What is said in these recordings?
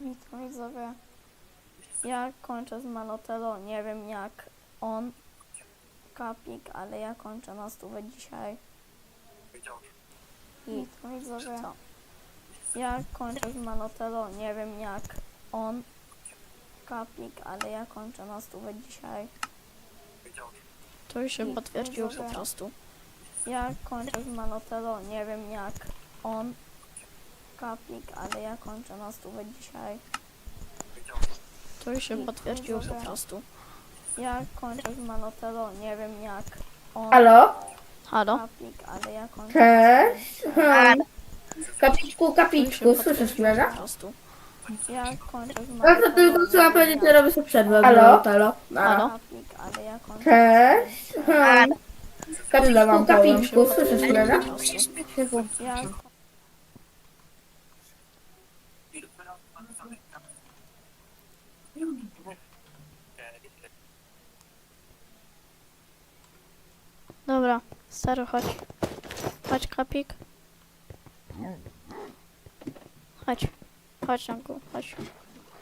Witam widzowie. Ja kończę z Malotelo, nie wiem jak on, Kapik, ale ja kończę na stówę dzisiaj. I Witam widzowie. Ja kończę z Malotelo, nie wiem jak on, Kapik, ale ja kończę na stówę dzisiaj. To już się I potwierdziło po prostu. Ja kończę z Malotelo, nie wiem jak on, Kapik, ale ja kończę na stówę dzisiaj. To już się I potwierdziło po prostu. Ja kończę z Malotelo, nie wiem jak on, Halo? Halo? Kapik, ale ja kończę Cześć. Hmm. Kapiczku, kapiczku, słyszysz mnie, po prostu. Ja kończę z No to tylko trzeba powiedzieć, że robię sobie przerwę. Halo? Halo? Halo? Kapik, ale ja kończę Cześć. Hmm. Kapiczku, kapiczku, słyszysz mnie, no? po Dobra, stary, chodź. Chodź, kapik. Chodź. Chodź, Janku, chodź.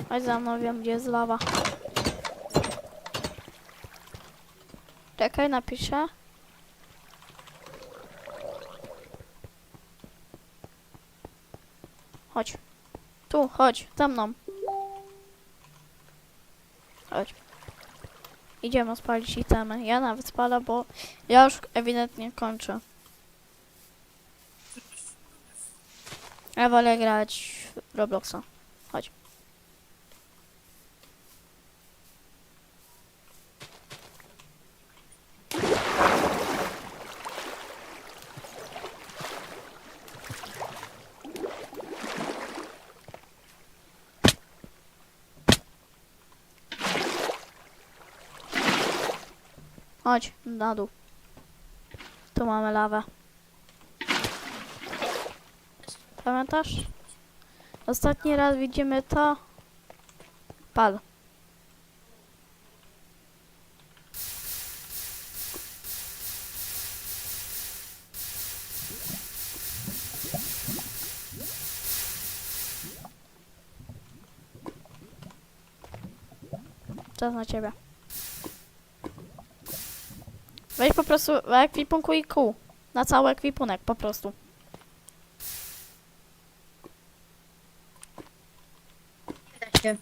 Chodź za mną, wiem gdzie jest lawa. Czekaj, napiszę. Chodź. Tu, chodź, za mną. Chodź. Idziemy spalić itemy. Ja nawet spalę, bo ja już ewidentnie kończę. Ja wolę grać w Robloxa. Chodź. Chodź, na dół. Tu mamy lawę. Pamiętasz? Ostatni raz widzimy to. Pal. Czas na ciebie. Weź po prostu ekwipunkuj kół. Na cały ekwipunek po prostu. Da się.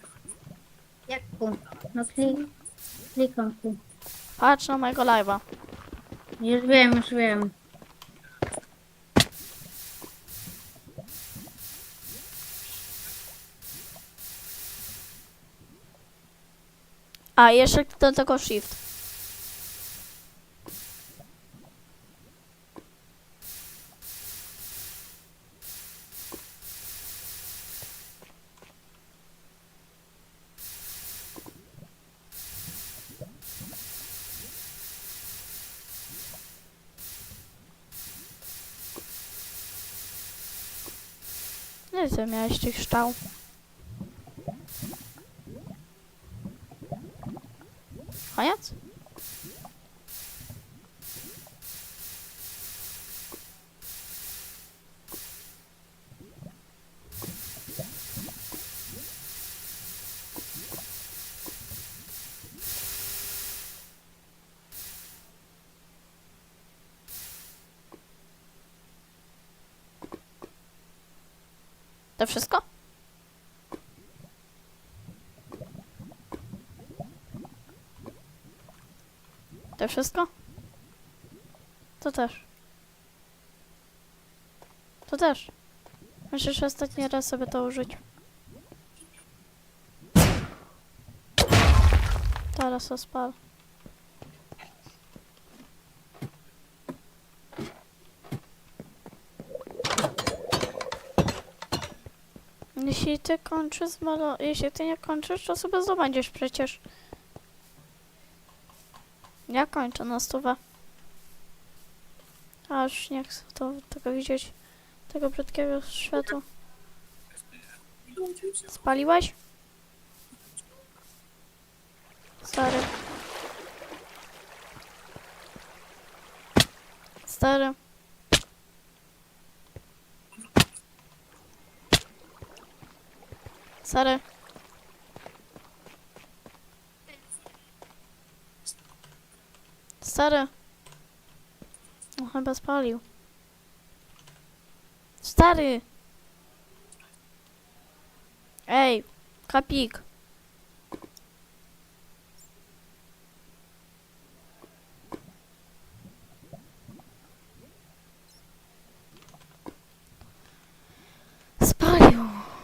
Jak tu? No klik, klikam tu. Patrz na mojego live'a. Już wiem, już wiem. A, jeszcze do tego shift. No i co miałeś tych szczał? Koniec? To wszystko? To wszystko? To też. To też. Musisz ostatni raz sobie to użyć. Teraz to spal. Jeśli ty kończysz malo... Jeśli ty nie kończysz, to sobie zdobędziesz przecież. Ja kończę na stówę. Aż nie chcę to, tego widzieć. Tego brzydkiego światu. Spaliłeś? Stary. Stary. Sorry. Stary. No chyba spalił. Stary! Ej, kapik.